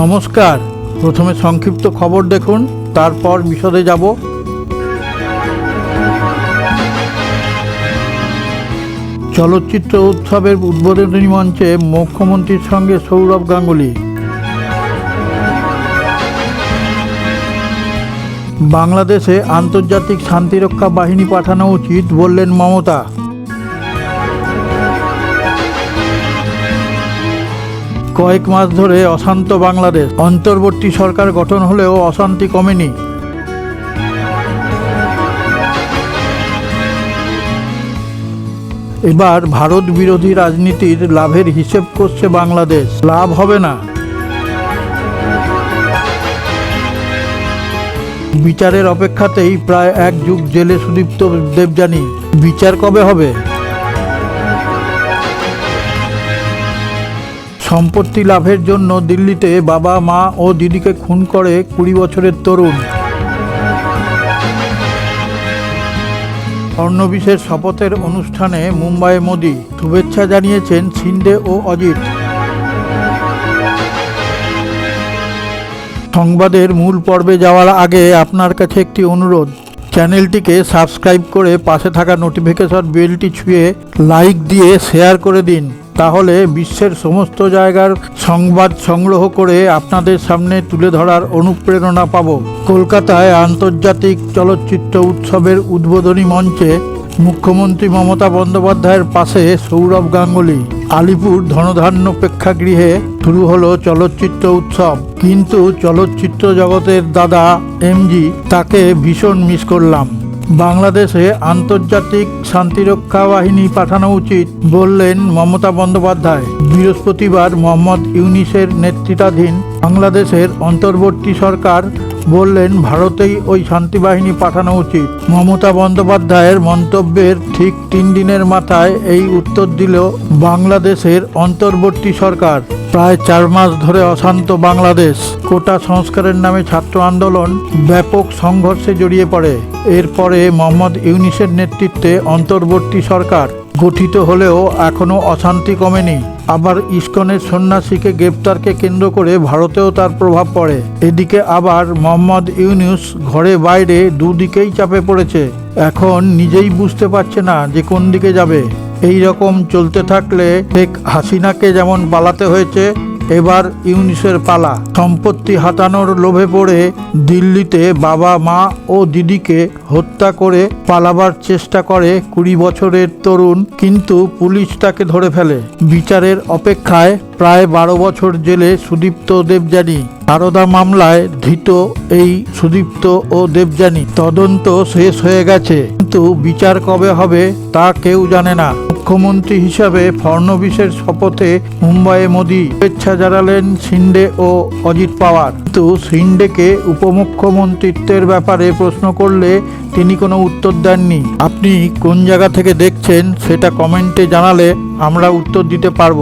নমস্কার। প্রথমে সংক্ষিপ্ত খবর দেখুন, তারপর বিশদে যাব। চলচ্চিত্র উৎসবের উদ্বোধনী মঞ্চে মুখ্যমন্ত্রীর সঙ্গে সৌরভ গাঙ্গুলি। বাংলাদেশে আন্তর্জাতিক শান্তিরক্ষা বাহিনী পাঠানো উচিত বললেন মমতা। কয়েক মাস ধরে অশান্ত বাংলাদেশ। অন্তর্বর্তী সরকার গঠন হলেও অশান্তি কমেনি। এবার ভারত বিরোধী রাজনীতির লাভের হিসেব করছে বাংলাদেশ। লাভ হবে না। বিচারের অপেক্ষাতেই প্রায় এক যুগ জেলে সুদীপ্ত দেবযানী। বিচার কবে হবে? সম্পত্তি লাভের জন্য দিল্লিতে বাবা, মা ও দিদিকে খুন করে কুড়ি বছরের তরুণ। স্বর্ণবিশের শপথের অনুষ্ঠানে মুম্বাইয়ে মোদি শুভেচ্ছা জানিয়েছেন শিন্ডে ও অজিত। সংবাদের মূল পর্বে যাওয়ার আগে আপনার কাছে একটি অনুরোধ। চ্যানেলটিকে সাবস্ক্রাইব করে পাশে থাকা নোটিফিকেশন বেলটি ছুঁয়ে লাইক দিয়ে শেয়ার করে দিন। তাহলে বিশ্বের সমস্ত জায়গার সংবাদ সংগ্রহ করে আপনাদের সামনে তুলে ধরার অনুপ্রেরণা পাব। কলকাতায় আন্তর্জাতিক চলচ্চিত্র উৎসবের উদ্বোধনী মঞ্চে মুখ্যমন্ত্রী মমতা বন্দ্যোপাধ্যায়ের পাশে সৌরভ গাঙ্গুলি। আলিপুর ধনধান্য প্রেক্ষাগৃহে শুরু হলো চলচ্চিত্র উৎসব। কিন্তু চলচ্চিত্র জগতের দাদা এমজি তাকে ভীষণ মিস করলাম। বাংলাদেশে আন্তর্জাতিক শান্তিরক্ষা বাহিনী পাঠানো উচিত, বললেন মমতা বন্দ্যোপাধ্যায়। বৃহস্পতিবার মোহাম্মদ ইউনিসের নেতৃত্বাধীন বাংলাদেশের অন্তর্বর্তী সরকার বললেন, ভারতেই ওই শান্তি বাহিনী পাঠানো উচিত। মমতা বন্দ্যোপাধ্যায়ের মন্তব্যের ঠিক তিন দিনের মাথায় এই উত্তর দিল বাংলাদেশের অন্তর্বর্তী সরকার। প্রায় চার মাস ধরে অশান্ত বাংলাদেশ। কোটা সংস্কারের নামে ছাত্র আন্দোলন ব্যাপক সংঘর্ষে জড়িয়ে পড়ে। এরপরে মোহাম্মদ ইউনিসের নেতৃত্বে অন্তর্বর্তী সরকার গঠিত হলেও এখনও অশান্তি কমেনি। আবার ইস্কনের সন্ন্যাসীকে গ্রেপ্তারকে কেন্দ্র করে ভারতেও তার প্রভাব পড়ে। এদিকে আবার মোহাম্মদ ইউনুস ঘরে বাইরে দুদিকেই চাপে পড়েছে। এখন নিজেই বুঝতে পারছে না যে কোন দিকে যাবে। এই রকম চলতে থাকলে শেখ হাসিনাকে যেমন পালাতে হয়েছে, এবার ইউনিসের পালা। সম্পত্তি হাতানোর লোভে পড়ে দিল্লিতে বাবা, মা ও দিদিকে হত্যা করে পালাবার চেষ্টা করে কুড়ি বছরের তরুণ, কিন্তু পুলিশ তাকে ধরে ফেলে। বিচারের অপেক্ষায় প্রায় বারো বছর জেলে সুদীপ্ত দেবযানী। সারদা মামলায় ধৃত এই সুদীপ্ত ও দেবযানী। তদন্ত শেষ হয়ে গেছে, কিন্তু বিচার কবে হবে তা কেউ জানে না। মুখ্যমন্ত্রী হিসাবে ফড়নবিশের শপথে মুম্বাইয়ে মোদি শুভেচ্ছা জানালেন শিন্ডে ও অজিত পাওয়ার। কিন্তু শিন্ডেকে উপমুখ্যমন্ত্রিত্বের ব্যাপারে প্রশ্ন করলে তিনি কোনো উত্তর দেননি। আপনি কোন জায়গা থেকে দেখছেন সেটা কমেন্টে জানালে আমরা উত্তর দিতে পারব।